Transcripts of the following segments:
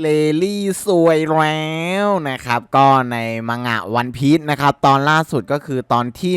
เลลี่สวยแล้วนะครับ ก็ในมังงะวันพีชนะครับ ตอนล่าสุดก็คือตอนที่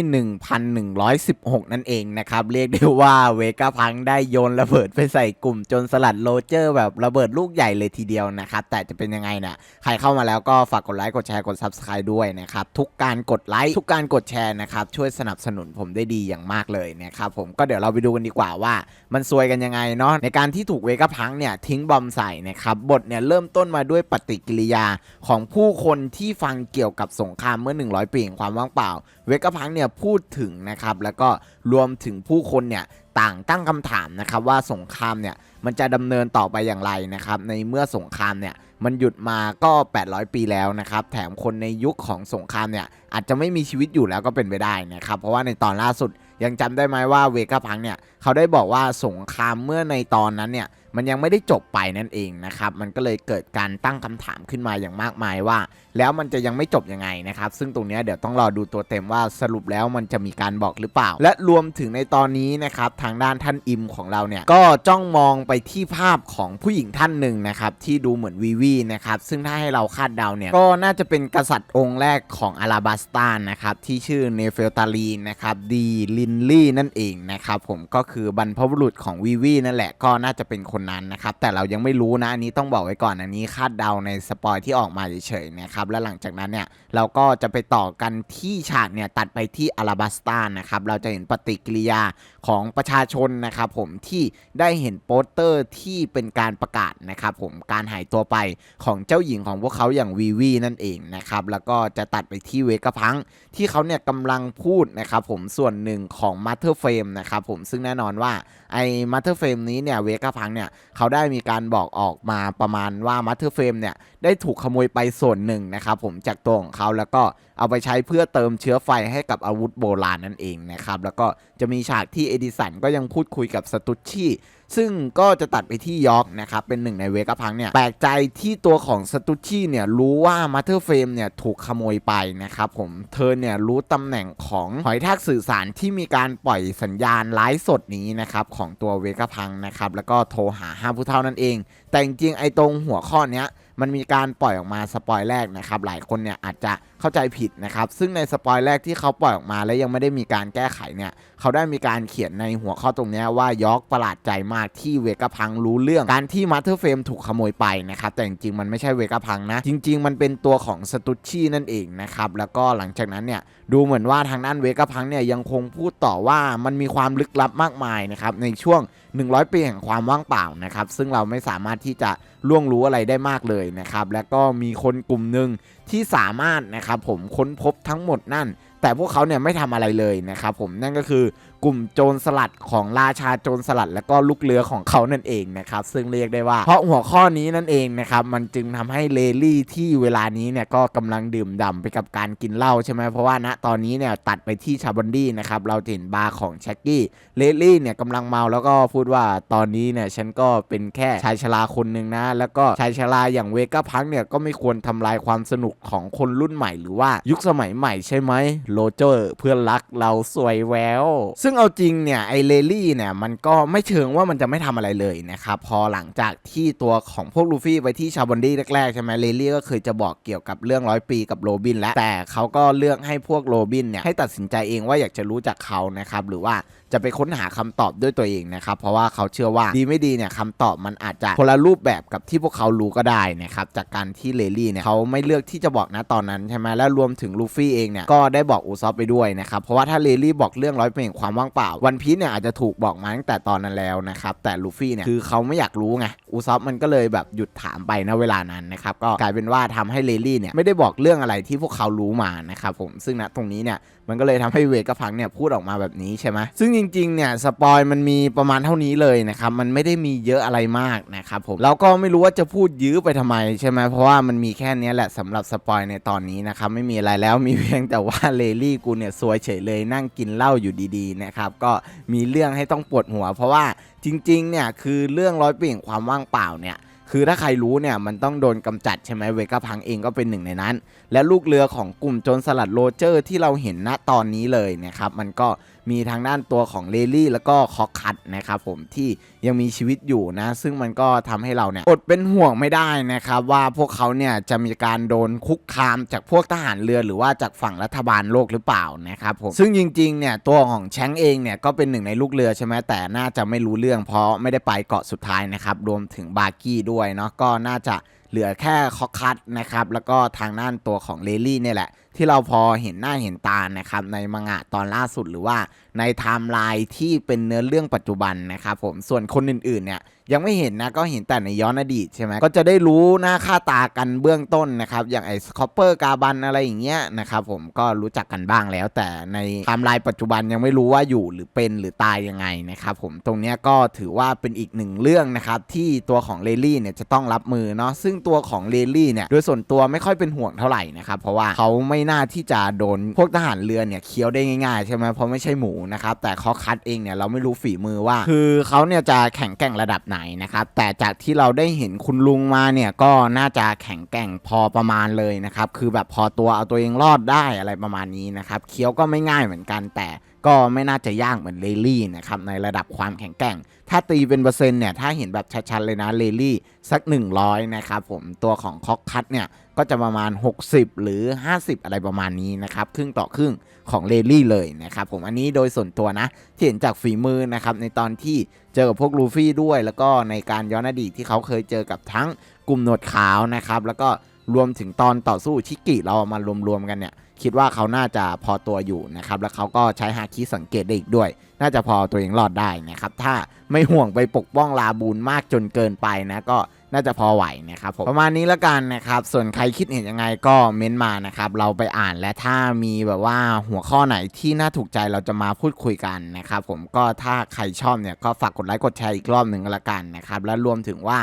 1116 นั่นเองนะครับ เรียกได้ว่าเวก้าพังได้โยนระเบิดไปใส่กลุ่มจนสลัดโรเจอร์แบบระเบิดลูกใหญ่เลยทีเดียวนะครับ แต่จะเป็นยังไงเนี่ยใครเข้ามาแล้วก็ฝากกดไลค์กดแชร์กด Subscribe ด้วยนะครับ ทุกการกดไลค์ทุกการกดแชร์นะครับ ช่วยสนับสนุนผมได้ดีอย่างมากเลยนะครับผมก็เดี๋ยวเราไปดูกันดีกว่าว่า มันซวยกันยังไงเนาะในการที่ถูกเวก้าพังเนี่ยทิ้งบอมใส่นะครับบทเนี่ยเริ่มต้นมาด้วยปฏิกิริยาของผู้คนที่ฟังเกี่ยวกับสงครามเมื่อ 100 ปีแห่งความว่างเปล่า เวก้าพังเนี่ยพูดถึงนะครับแล้วก็รวมถึงผู้คนเนี่ยต่างตั้งคำถามนะครับว่าสงครามเนี่ยมันจะดำเนินต่อไปอย่างไรนะครับในเมื่อสงครามเนี่ยมันหยุดมาก็ 800 ปีแล้วนะครับแถมคนในยุคของสงครามเนี่ยอาจจะไม่มีชีวิตอยู่แล้วก็เป็นไปได้นะครับเพราะว่าในตอนล่าสุดยังจำได้ไหมว่าเวก้าพังเนี่ยเขาได้บอกว่าสงครามเมื่อในตอนนั้นเนี่ย มันยังไม่ได้จบไปนั่นเองนะครับมันก็เลยเกิดการตั้งคำถามขึ้นมาอย่างมากมายว่า แล้วมันจะยังไม่จบยังไงนะครับ ซึ่งตรงนี้เดี๋ยวต้องรอดูตัวเต็มว่าสรุปแล้วมันจะมีการบอกหรือเปล่า และรวมถึงในตอนนี้นะครับทางด้านท่านอิมของเราเนี่ยก็จ้องมองไปที่ภาพของผู้หญิงท่านหนึ่งนะครับที่ดูเหมือนวีวีนะครับซึ่งถ้าให้เราคาดเดาเนี่ยก็น่าจะเป็นกษัตริย์องค์แรกของอาราบัสตานะครับที่ชื่อเนเฟลตาลีนะครับดีลินลี่นั่นเองนะครับผมก็คือบรรพบุรุษของวีวีนั่นแหละก็น่าจะเป็นคนนั้นนะครับ แต่เรายังไม่รู้นะอันนี้ต้องบอกไว้ก่อนอันนี้คาดเดาในสปอยที่ออกมาเฉยๆนะครับ และหลังจากนั้นเนี่ยเราก็จะไปต่อกันที่ฉากเนี่ยตัดไปที่อาราบัสตานะครับ เราจะเห็นปฏิกิริยาของประชาชนนะครับ ผมที่ได้เห็นโปสเตอร์ที่เป็นการประกาศนะครับผมการหายตัวไปของเจ้าหญิงของพวกเขาอย่างวีวีนั่นเองนะครับแล้วก็จะตัดไปที่เวกพังที่เขาเนี่ยกำลังพูดนะครับผมส่วนหนึ่งของมาเ t อร์เฟรมนะครับผมซึ่งแน่นอนว่าไอ้มาเ t อร์เฟรมนี้เนี่ยเวก้าพังเนี่ยเขาได้มีการบอกออกมาประมาณว่ามัตเตอร์เฟรมเนี่ย ได้ถูกขโมยไปส่วนหนึ่งนะครับผมจากตัวของเขาแล้วก็เอาไปใช้เพื่อเติมเชื้อไฟให้กับอาวุธโบราณนั่นเองนะครับแล้วก็จะมีฉากที่เอดิสันก็ยังพูดคุยกับสตุชชี่ซึ่งก็จะตัดไปที่ยอร์กนะครับเป็นหนึ่งในเวก้าพังเนี่ยแปลกใจที่ตัวของสตุชชี่เนี่ยรู้ว่ามาเ t อร์เฟรมเนี่ยถูกขโมยไปนะครับผมเธอเนี่ยรู้ตำแหน่งของหอยทากสื่อสารที่มีการปล่อยสัญญาณไลฟ์สดนี้นะครับของตัวเวก้าพังนะครับแล้วก็โทรหาห้าผู้เท่านั่นเอง แต่จริงๆไอ้ตรงหัวข้อเนี้ย มันมีการปล่อยออกมาสปอยแรกนะครับหลายคนเนี่ยอาจจะเข้าใจผิดนะครับซึ่งในสปอยแรกที่เขาปล่อยออกมาแล้วยังไม่ได้มีการแก้ไขเนี่ย เขาได้มีการเขียนในหัวข้อตรงนี้ว่ายอกประหลาดใจมากที่เวก้าพังรู้เรื่องการที่มาเ t อร์เฟรมถูกขโมยไปนะครับแต่จริงๆมันไม่ใช่เวก้าพังนะ จริง ๆ มันเป็นตัวของสตุชชี่นั่นเองนะครับแล้วก็หลังจากนั้นเนี่ยดูเหมือนว่าทางด้านเวก้าพังเนี่ยยังคงพูดต่อว่ามันมีความลึกลับมากมายนะครับในช่วง 100 ปีแห่งความว่างเปล่านะครับซึ่งเราไม่สามารถที่จะล่วงรู้อะไรได้มากเลยนะครับและก็มีคนกลุ่มหนึ่งที่สามารถนะครับผมค้นพบทั้งหมดนั่น แต่พวกเขาเนี่ยไม่ทำอะไรเลยนะครับผมนั่นก็คือ กลุ่มโจรสลัดของราชาโจรสลัด และก็ลูกเรือของเขานั่นเองนะครับซึ่งเรียกได้ว่า เพราะหัวข้อนี้นั่นเองนะครับมันจึงทำให้เลลี่ที่เวลานี้เนี่ยก็กำลังดื่มด่ำไปกับการกินเหล้าใช่ไหมเพราะว่าณตอนนี้เนี่ยตัดไปที่ชาบอนดี้นะครับเราเห็นบาร์ของแช็กกี้เลลี่เนี่ยกำลังเมาแล้วก็พูดว่าตอนนี้เนี่ยฉันก็เป็นแค่ชายชราคนหนึ่งนะ แล้วก็ชายชราอย่างเวก้าพังเนี่ยก็ไม่ควรทำลายความสนุกของคนรุ่นใหม่ หรือว่ายุคสมัยใหม่ใช่ไหมโรเจอร์เพื่อนรักเราสวยแววซึ่งึ่งเอาจริงเนี่ยไอเลลี่เนี่ยมันก็ไม่เชิงว่ามันจะไม่ทำอะไรเลยนะครับพอหลังจากที่ตัวของพวกลูฟี่ไปที่ชาบอนดี้แรกๆใช่ไหมเลลี่ก็เคยจะบอกเกี่ยวกับเรื่องร้อยปีกับโรบินแล้วแต่เขาก็เลือกให้พวกโรบินเนี่ยให้ตัดสินใจเองว่าอยากจะรู้จักเขานะครับหรือว่าจะไปค้นหาคำตอบด้วยตัวเองนะครับเพราะว่าเขาเชื่อว่าดีไม่ดีเนี่ยคำตอบมันอาจจะคนละรูปแบบกับที่พวกเขารู้ก็ได้นะครับจากการที่เลลี่เนี่ยเขาไม่เลือกที่จะบอกนะตอนนั้นใช่ไหมแล้วรวมถึงลูฟี่เองเนี่ยก็ได้บอกอูซอฟไปด้วยนะครับเพราะว่าถ้าเลลี่บอกเรื่องร้อยป็นความว่างเปล่า วันพีซเนี่ยอาจจะถูกบอกมาตั้งแต่ตอนนั้นแล้วนะครับ แต่ลูฟี่เนี่ยคือเขาไม่อยากรู้ไง อูซอฟมันก็เลยแบบหยุดถามไปณเวลานั้นนะครับก็กลายเป็นว่าทำให้เลลี่เนี่ยไม่ได้บอกเรื่องอะไรที่พวกเขารู้มานะครับผมซึ่งณตรงนี้เนี่ยมันก็เลยทำให้เวกพังเนี่ยพูดออกมาแบบนี้ใช่ไหมซึ่งจริงๆเนี่ยสปอยมันมีประมาณเท่านี้เลยนะครับมันไม่ได้มีเยอะอะไรมากนะครับผมเราก็ไม่รู้ว่าจะพูดยื้อไปทำไมใช่ไหมเพราะว่ามันมีแค่นี้แหละสำหรับสปอยในตอนนี้นะครับไม่มีอะไรแล้วมีเพียงแต่ว่าเลลี่กูเนี่ยซวยเฉยเลยนั่งกินเหล้าอยู่ดีๆนะครับก็มีเรื่องให้ต้องปวดหัว เพราะว่า จริงๆเนี่ยคือเรื่องร้อยปีแห่งความว่างเปล่าเนี่ย คือถ้าใครรู้เนี่ยมันต้องโดนกำจัดใช่ไหมเวก้าพังเองก็เป็นหนึ่งในนั้น และลูกเรือของกลุ่มโจรสลัดโรเจอร์ที่เราเห็นณตอนนี้เลยนะครับมันก็มีทางด้านตัวของเลลี่แล้วก็คอคัตนะครับผมที่ยังมีชีวิตอยู่นะ ซึ่งมันก็ทำให้เราเนี่ยอดเป็นห่วงไม่ได้นะครับว่าพวกเขาเนี่ยจะมีการโดนคุกคามจากพวกทหารเรือหรือว่าจากฝั่งรัฐบาลโลกหรือเปล่านะครับผมซึ่งจริงๆเนี่ยตัวของแชงเองเนี่ยก็เป็นหนึ่งในลูกเรือใช่ไหมแต่น่าจะไม่รู้เรื่องเพราะไม่ได้ไปเกาะสุดท้ายนะครับรวมถึงบาร์กี้ด้วยเนาะก็น่าจะเหลือแค่คอคัตนะครับแล้วก็ทางด้านตัวของเลลี่เนี่ยแหละ ที่เราพอเห็นหน้าเห็นตานะครับในมังงะตอนล่าสุดหรือว่าในไทม์ไลน์ที่เป็นเนื้อเรื่องปัจจุบันนะครับผมส่วนคนอื่นๆเนี่ยยังไม่เห็นนะก็เห็นแต่ในย้อนอดีตใช่ไหมก็จะได้รู้หน้าค่าตากันเบื้องต้นนะครับอย่างไอ้คอปเปอร์กาบันอะไรอย่างเงี้ยนะครับผมก็รู้จักกันบ้างแล้ว แต่ในไทม์ไลน์ปัจจุบันยังไม่รู้ว่าอยู่หรือเป็นหรือตายยังไงนะครับผมตรงเนี้ยก็ถือว่าเป็นอีกหนึ่งเรื่องนะครับที่ตัวของเลลี่เนี่ยจะต้องรับมือเนาะซึ่งตัวของเลลี่เนี่ยโดยส่วนตัวไม่ค่อยเป็นห่วงเท่าไหร่นะครับเพราะว่าเขาไม่น่าที่จะโดนพวกทหารเรือเนี่ยเคี้ยวได้ง่ายๆใช่ไหมเพราะไม่ใช่หมูนะครับแต่เขาคัดเองเนี่ยเราไม่รู้ฝีมือว่า คือเขาเนี่ยจะแข็งแกร่งระดับไหนนะครับแต่จากที่เราได้เห็นคุณลุงมาเนี่ยก็น่าจะแข็งแกร่งพอประมาณเลยนะครับคือแบบพอตัวเอาตัวเองรอดได้อะไรประมาณนี้นะครับเคี้ยวก็ไม่ง่ายเหมือนกันแต่ก็ไม่น่าจะยากเหมือนเลลี่นะครับในระดับความแข็งแกร่ง ถ้าตีเป็นเปอร์เซ็นต์เนี่ยถ้าเห็นแบบชัดๆเลยนะเลลี่สัก 100นะครับผมตัวของคอกคัตเนี่ย ก็จะประมาณ 60 หรือ 50 อะไรประมาณนี้นะครับครึ่งต่อครึ่งของเลลี่เลยนะครับผมอันนี้โดยส่วนตัวนะ ที่เห็นจากฝีมือนะครับในตอนที่เจอกับพวกลูฟี่ด้วย แล้วก็ในการย้อนอดีตที่เขาเคยเจอกับทั้งกลุ่มหนวดขาวนะครับแล้วก็รวมถึงตอนต่อสู้ชิกิเราเอามารวมๆกันเนี่ยคิดว่าเขาน่าจะพอตัวอยู่นะครับ แล้วเขาก็ใช้ฮาคิสังเกตได้อีกด้วย น่าจะพอตัวเองรอดได้นะครับ ถ้าไม่ห่วงไปปกป้องลาบูนมากจนเกินไปนะ ก็ น่าจะพอไหวนะครับผมประมาณนี้ละกันนะครับส่วนใครคิดเห็นยังไงก็เม้นมานะครับเราไปอ่านและถ้ามีแบบว่าหัวข้อไหนที่น่าถูกใจเราจะมาพูดคุยกันนะครับผมก็ถ้าใครชอบเนี่ยก็ฝากกดไลค์กดแชร์อีกรอบหนึ่งล้วกันนะครับและรวมถึงว่า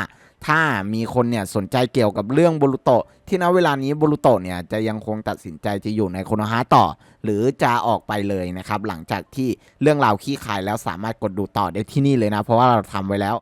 ถ้ามีคนเนี่ยสนใจเกี่ยวกับเรื่องโบรุโตะที่ณเวลานี้โบรุโตะเนี่ยจะยังคงตัดสินใจจะอยู่ในโคโนฮะต่อ หรือจะออกไปเลยนะครับหลังจากที่เรื่องราวขี้คายแล้วสามารถกดดูต่อได้ที่นี่เลยนะ เพราะว่าเราทำไว้แล้ว